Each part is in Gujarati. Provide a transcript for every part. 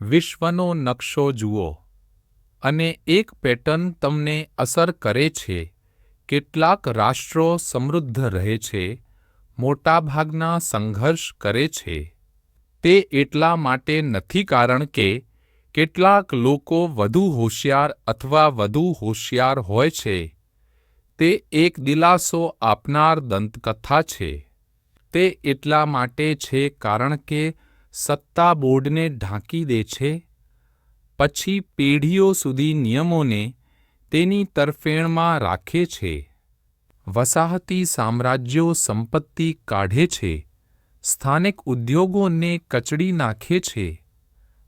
વિશ્વનો નકશો જુઓ અને એક પેટર્ન તમને અસર કરે છે. કેટલાક રાષ્ટ્રો સમૃદ્ધ રહે છે, મોટાભાગના સંઘર્ષ કરે છે. તે એટલા માટે નથી કારણ કે કેટલાક લોકો વધુ હોશિયાર અથવા વધુ હોશિયાર હોય છે. તે એક દિલાસો આપનાર દંતકથા છે. તે એટલા માટે છે કારણ કે સત્તા બોર્ડને ઢાંકી દે છે, પછી પેઢીઓ સુધી નિયમોને તેની તરફેણમાં રાખે છે, વસાહતી સામ્રાજ્યો સંપત્તિ કાઢે છે, સ્થાનિક ઉદ્યોગોને કચડી નાખે છે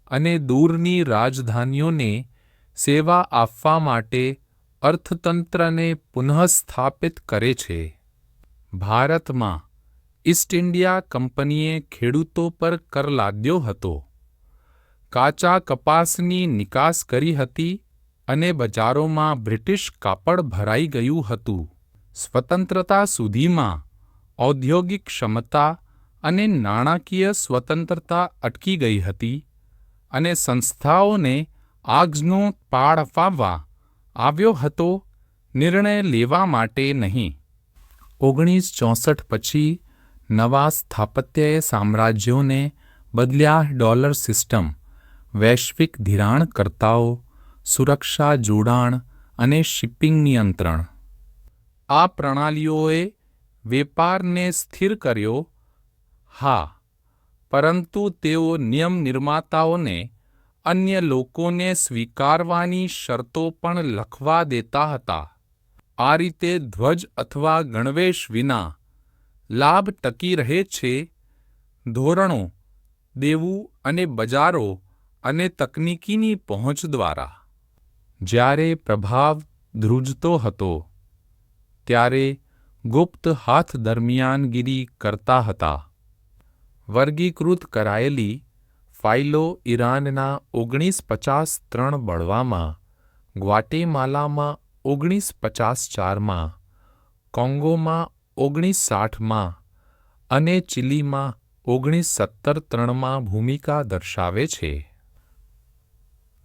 અને દૂરની રાજધાનીઓને સેવા આપવા માટે અર્થતંત્રને પુનઃસ્થાપિત કરે છે. ભારતમાં ઈસ્ટ ઇન્ડિયા કંપનીએ ખેડૂતો પર કર લાદ્યો હતો. કાચા કપાસની નિકાસ કરી હતી અને બજારોમાં બ્રિટિશ કાપડ ભરાઈ ગયું હતું. સ્વતંત્રતા સુધીમાં ઔદ્યોગિક ક્ષમતા અને નાણાકીય સ્વતંત્રતા અટકી ગઈ હતી અને સંસ્થાઓને આગનો પાળ અપાવવા આવ્યો હતો નિર્ણય લેવા માટે નહીં. ઓગણીસ ચોસઠ પછી નવા સ્થાપત્યએ સામ્રાજ્યોને બદલ્યા ડોલર સિસ્ટમ, વૈશ્વિક ધિરાણકર્તાઓ, સુરક્ષા જોડાણ અને શિપિંગ નિયંત્રણ. આ પ્રણાલીઓએ વેપારને સ્થિર કર્યો, હા, પરંતુ તેઓ નિયમ નિર્માતાઓને અન્ય લોકોને સ્વીકારવાની શરતો પણ લખવા દેતા હતા. આ રીતે ધ્વજ અથવા ગણવેશ વિના લાભ ટકી રહે છે ધોરણો, દેવું અને બજારો અને તકનીકીની પહોંચ દ્વારા. જ્યારે પ્રભાવ ધ્રુજતો હતો, ત્યારે ગુપ્ત હાથ દરમિયાનગીરી કરતા હતા. વર્ગીકૃત કરાયેલી ફાઇલો ઈરાનના ઓગણીસ પચાસ ત્રણ બળવામાં, ગ્વાટેમાલામાં ઓગણીસ પચાસ ચારમાં, કોંગોમાં ઓગણીસ સાઠમાં અને ચિલીમાં ઓગણીસ સત્તર ત્રણમાં ભૂમિકા દર્શાવે છે.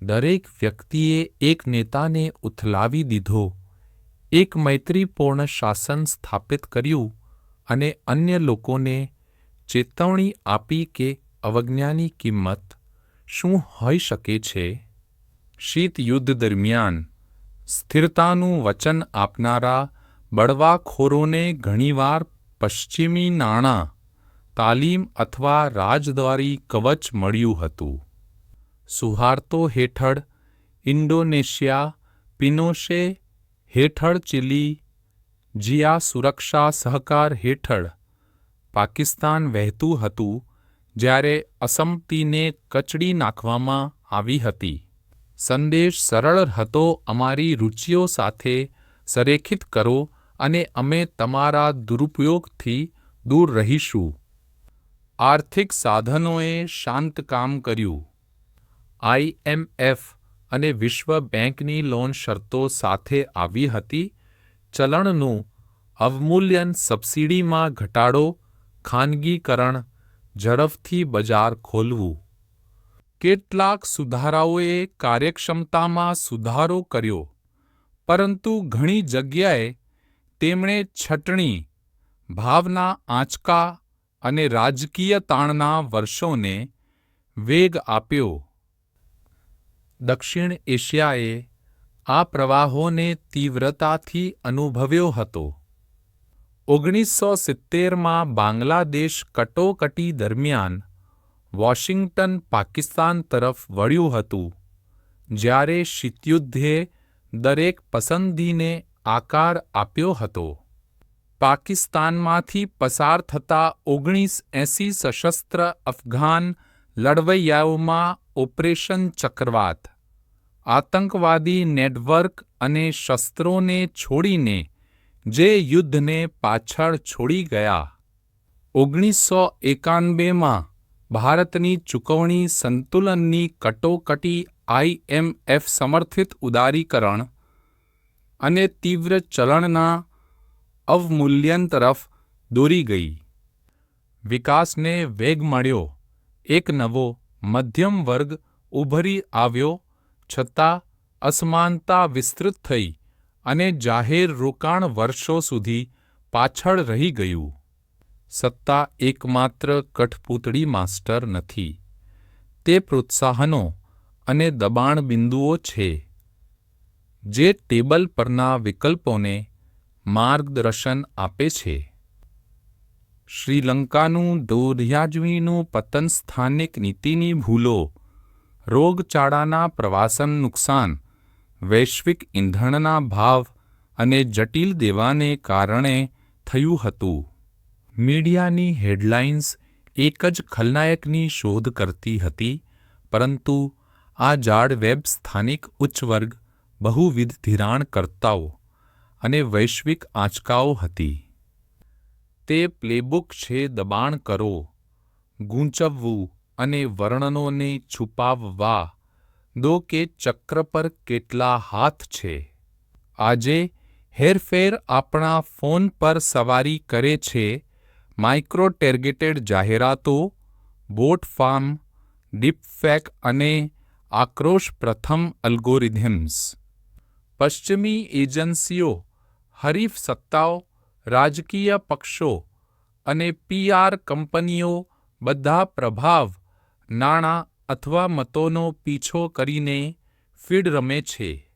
દરેક વ્યક્તિએ એક નેતાને ઉથલાવી દીધો, એક મૈત્રીપૂર્ણ શાસન સ્થાપિત કર્યું અને અન્ય લોકોને ચેતવણી આપી કે અવજ્ઞાની કિંમત શું હોઈ શકે છે? શીત યુદ્ધ દરમિયાન સ્થિરતાનું વચન આપનારા બળવાખોરોને ઘણીવાર પશ્ચિમી નાણાં, તાલીમ અથવા રાજદ્વારી કવચ મળ્યું હતું. સુહાર્તો હેઠળ ઇન્ડોનેશિયા, પિનોશે હેઠળ ચિલી, જિયા સુરક્ષા સહકાર હેઠળ પાકિસ્તાન વહેતું હતું જ્યારે અસમતીને કચડી નાખવામાં આવી હતી. સંદેશ સરળ હતો, અમારી રુચિઓ સાથે સંરેખિત કરો અને અમે તમારા દુરુપયોગથી દૂર રહીશું. આર્થિક સાધનોએ શાંત કામ કર્યું. આઈએમએફ અને વિશ્વ બેંકની લોન શરતો સાથે આવી હતી. ચલણનું અવમૂલ્યન સબસિડીમાં ઘટાડો, ખાનગીકરણ, ઝડપથી બજાર ખોલવું. કેટલાક સુધારાઓએ કાર્યક્ષમતામાં સુધારો કર્યો, પરંતુ ઘણી જગ્યાએ તેમણે છટણી, ભાવના આંચકા અને રાજકીય તાણના વર્ષોને વેગ આપ્યો. દક્ષિણ એશિયાએ આ પ્રવાહોને તીવ્રતાથી અનુભવ્યો હતો. ઓગણીસો સિત્તેરમાં બાંગ્લાદેશ કટોકટી દરમિયાન વોશિંગ્ટન પાકિસ્તાન તરફ વળ્યું હતું, જ્યારે શીતયુદ્ધે દરેક પસંદગીને આકાર આપ્યો હતો. પાકિસ્તાનમાંથી પસાર થતા ઓગણીસ એંસી સશસ્ત્ર અફઘાન લડવૈયાઓમાં ઓપરેશન ચક્રવાત, આતંકવાદી નેટવર્ક અને શસ્ત્રોને છોડીને જે યુદ્ધને પાછળ છોડી ગયા. ઓગણીસો એકાનબેમાં ભારતની ચૂકવણી સંતુલનની કટોકટી આઈએમએફ સમર્થિત ઉદારીકરણ અને તીવ્ર ચલણના અવમૂલ્યન તરફ દોરી ગઈ. વિકાસને વેગ મળ્યો. એક નવો, મધ્યમ વર્ગ ઉભરી આવ્યો, છતાં અસમાનતા વિસ્તૃત થઈ અને જાહેર રોકાણ વર્ષો સુધી પાછળ રહી ગયું. સત્તા એકમાત્ર કઠપૂતળી માસ્ટર નથી. તે પ્રોત્સાહનો અને દબાણ બિંદુઓ છે. જે ટેબલ પરના વિકલ્પોને માર્ગદર્શન આપે છે. શ્રીલંકાનું દોઢયાજવીનું પતન સ્થાનિક નીતિની ભૂલો, રોગચાળાના પ્રવાસન નુકસાન, વૈશ્વિક ઇંધણના ભાવ અને જટિલ દેવાને કારણે થયું હતું. મીડિયાની હેડલાઇન્સ એક જ ખલનાયકની શોધ કરતી હતી, પરંતુ આ જાળ વેબ સ્થાનિક ઉચ્ચ વર્ગ બહુવિધ ધિરાણકર્તાઓ અને વૈશ્વિક આંચકાઓ હતી. તે પ્લેબુક છે દબાણ કરો, ગૂંચવવું અને વર્ણનોને છુપાવવા, દો કે ચક્ર પર કેટલા હાથ છે. આજે હેરફેર આપણા ફોન પર સવારી કરે છે માઇક્રો ટેર્ગેટેડ જાહેરાતો, બોટ ફાર્મ, ડીપફેક અને આક્રોશ પ્રથમ અલ્ગોરિધમ્સ. પશ્ચિમી એજન્સીઓ, હરીફ સત્તાઓ, રાજકીય પક્ષો અને પીઆર કંપનીઓ બધા પ્રભાવ, નાણાં અથવા મતોનો પીછો કરીને ફીડ રમે છે.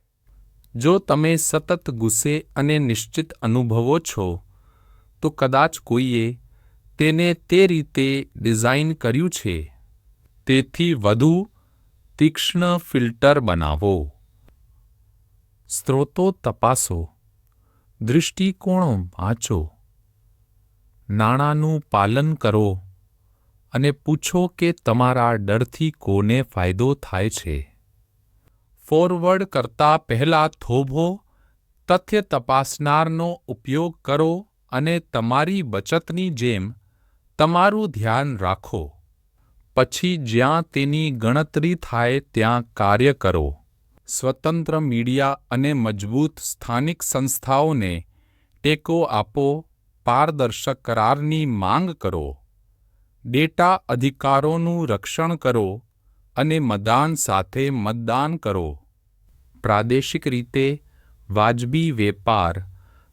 જો તમે સતત ગુસ્સે અને નિશ્ચિત અનુભવો છો, તો કદાચ કોઈએ તેને તે રીતે ડિઝાઇન કર્યું છે. તેથી વધુ તીક્ષ્ણ ફિલ્ટર બનાવો. સ્ત્રોતો તપાસો, દૃષ્ટિકોણો વાંચો, નાણાંનું પાલન કરો અને પૂછો કે તમારા ડરથી કોને ફાયદો થાય છે. ફોરવર્ડ કરતા પહેલા થોભો, તથ્ય તપાસનારનો ઉપયોગ કરો અને તમારી બચતની જેમ તમારું ધ્યાન રાખો. પછી જ્યાં તેની ગણતરી થાય ત્યાં કાર્ય કરો. સ્વતંત્ર મીડિયા અને મજબૂત સ્થાનિક સંસ્થાઓને ટેકો આપો, પારદર્શક કરારની માંગ કરો, ડેટા અધિકારોનું રક્ષણ કરો અને મતદાન સાથે મતદાન કરો. પ્રાદેશિક રીતે, વાજબી વેપાર,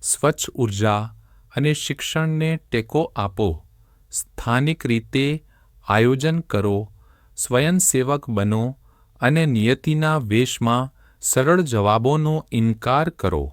સ્વચ્છ ઊર્જા અને શિક્ષણને ટેકો આપો. સ્થાનિક રીતે આયોજન કરો, સ્વયંસેવક બનો અને નિયતિના વેશમાં સરળ જવાબોનો ઇનકાર કરો.